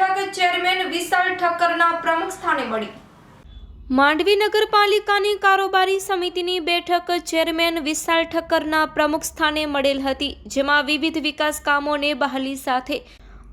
બેઠક ચેરમેન વિશાલ ઠક્કરના પ્રમુખ સ્થાને મળી. માંડવી નગરપાલિકાની કારોબારી સમિતિની બેઠક ચેરમેન વિશાલ ઠક્કરના પ્રમુખ સ્થાને મળેલ હતી, જેમાં વિવિધ વિકાસ કામોને બહાલી સાથે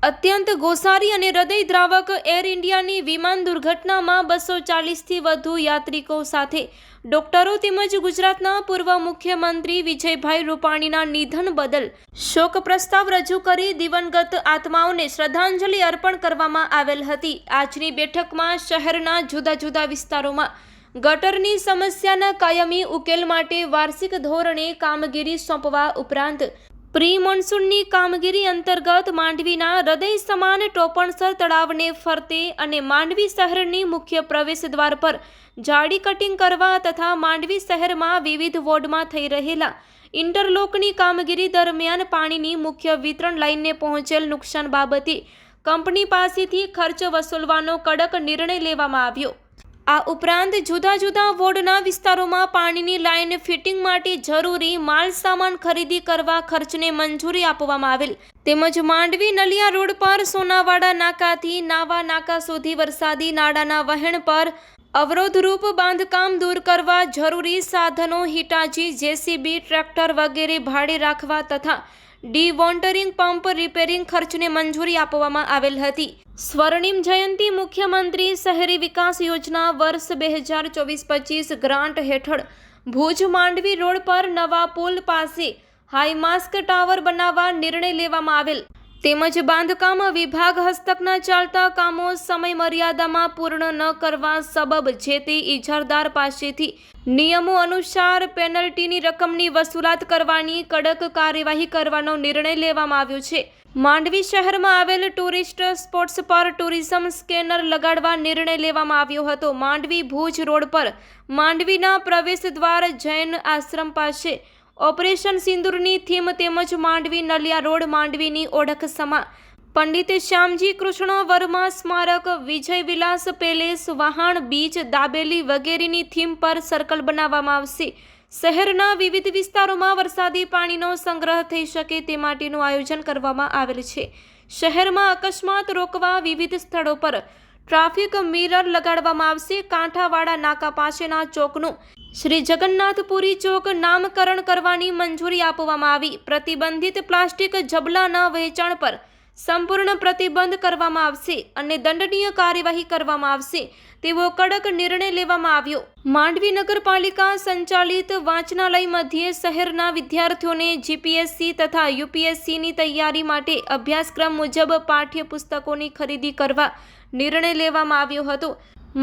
અત્યંત ગોસારી અને હૃદયદ્રાવક એર ઇન્ડિયાની વિમાન દુર્ઘટનામાં બસો ચાલીસથી વધુ યાત્રિકો સાથે ડોક્ટરો તેમજ ગુજરાતના પૂર્વ મુખ્યમંત્રી વિજયભાઈ રૂપાણીના નિધન બદલ શોક પ્રસ્તાવ રજૂ કરી દિવંગત આત્માઓને શ્રદ્ધાંજલિ અર્પણ કરવામાં આવેલ હતી. આજની બેઠકમાં શહેરના જુદા જુદા વિસ્તારોમાં ગટરની સમસ્યાના કાયમી ઉકેલ માટે વાર્ષિક ધોરણે કામગીરી સોંપવા ઉપરાંત પ્રી મોન્સૂનની કામગીરી અંતર્ગત માંડવીના હૃદય સમાન ટોપણસર તળાવને ફરતે અને માંડવી શહેરની મુખ્ય પ્રવેશ દ્વાર પર જાડી કટિંગ કરવા તથા માંડવી શહેરમાં વિવિધ વોર્ડમાં થઈ રહેલા ઇન્ટરલોકની કામગીરી દરમિયાન પાણીની મુખ્ય વિતરણ લાઇનને પહોંચેલ નુકસાન બાબતે કંપની પાસેથી ખર્ચ વસૂલવાનો કડક નિર્ણય લેવામાં આવ્યો. આ ઉપરાંત જુદા જુદા વોર્ડના વિસ્તારોમાં પાણીની લાઇન ફિટિંગ માટે જરૂરી માલ સામાન ખરીદી કરવા ખર્ચને મંજૂરી આપવામાં આવેલ. તેમજ માંડવી નલિયા રોડ પર, સોનાવાડા નાકાથી નાવા નાકા સુધી વરસાદી નાળાના વહેણ પર અવરોધરૂપ બાંધકામ દૂર કરવા જરૂરી સાધનો હિટાચી, જેસીબી, ટ્રેક્ટર વગેરે ભાડે રાખવા તથા ડી વોન્ટરિંગ પંપ રિપેરિંગ ખર્ચને મંજૂરી આપવામાં આવેલ હતી. સ્વર્ણિમ જયંતી મુખ્યમંત્રી શહેરી વિકાસ યોજના વર્ષ બે હજાર ચોવીસ પચીસ ગ્રાન્ટ હેઠળ ભુજ માંડવી રોડ પર નવા પુલ પાસે હાઈમાસ્ક ટાવર બનાવવા નિર્ણય લેવામાં આવેલ. તેમજ બાંધકામ વિભાગ હસ્તકના ચાલતા કામો સમય મર્યાદામાં પૂર્ણ ન કરવા સબબ જે તે ઇજારદાર પાસેથી નિયમો અનુસાર પેનલ્ટીની રકમની વસૂલાત કરવાની કડક કાર્યવાહી કરવાનો નિર્ણય લેવામાં આવ્યો છે. માંડવી શહેરમાં આવેલ ટુરિસ્ટ સ્પોટ્સ પર ટુરિઝમ સ્કેનર લગાડવા નિર્ણય લેવામાં આવ્યો હતો. માંડવી ભુજ રોડ પર માંડવીના પ્રવેશ દ્વાર જૈન આશ્રમ પાસે ઓપરેશન સિંદૂરની થીમ તેમજ માંડવી નલિયા રોડ માંડવીની ઓળખ સમા પંડિત શ્યામજી કૃષ્ણ વર્મા સ્મારક, વિજય વિલાસ પેલેસ વહાણ બીચ, દાબેલી વગેરેની થીમ પર સર્કલ બનાવવામાં આવશે. શહેરના વિવિધ વિસ્તારોમાં વરસાદી પાણીનો સંગ્રહ થઈ શકે તે માટેનું આયોજન કરવામાં આવેલ છે. શહેરમાં અકસ્માત રોકવા વિવિધ સ્થળો પર ટ્રાફિક મિરર લગાડવામાં આવશે. કાંઠાવાળા નાકા પાસેના ચોકનું શ્રી જગન્નાથપુરી ચોક નામકરણ કરવાની મંજૂરી આપવામાં આવી. પ્રતિબંધિત પ્લાસ્ટિક જબલાના વેચાણ પર સંપૂર્ણ પ્રતિબંધ કરવામાં આવશે અને દંડનીય કાર્યવાહી કરવામાં આવશે. તેવો કડક નિર્ણય લેવામાં આવ્યો. માંડવી નગરપાલિકા સંચાલિત વાંચનાલય મધ્યે શહેરના વિદ્યાર્થીઓને જીપીએસસી તથા યુપીએસસીની તૈયારી માટે અભ્યાસક્રમ મુજબ પાઠ્યપુસ્તકોની ખરીદી કરવા નિર્ણય લેવામાં આવ્યો હતો.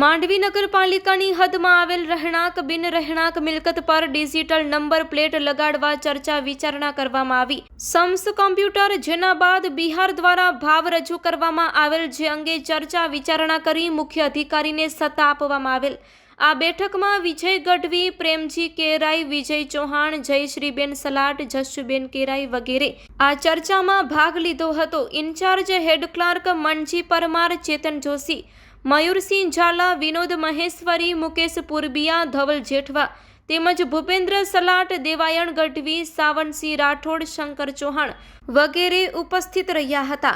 માંડવી નગરપાલિકાની હદમાં આવેલ રહેણાંક બિન રહેણાંક મિલકત પર ડિજિટલ નંબર પ્લેટ લગાડવા ચર્ચા વિચારણા કરવામાં આવી. સમ્સ કોમ્પ્યુટર, જેના બાદ બિહાર દ્વારા ભાવ રજૂ કરવામાં આવેલ જે અંગે ચર્ચા વિચારણા કરી મુખ્ય અધિકારીને સત્તા આપવામાં આવેલ. આ બેઠકમાં વિજય ગઢવી, પ્રેમજી કેરાઈ, વિજય ચૌહાણ, જયશ્રીબેન સલાટ જશુબેન કેરાઈ વગેરે. આ ચર્ચામાં ભાગ લીધો હતો. Incharge head clerk Manji Parmar, Chetan Joshi. Mayursinh Zala, Vinod Maheshwari, Mukesh Purbiya, Dhaval Jethwa તેમજ ભૂપેન્દ્ર સલાટ, દેવાયણ ગઢવી, સાવનસિંહ રાઠોડ, શંકર ચૌહાણ વગેરે ઉપસ્થિત રહ્યા હતા.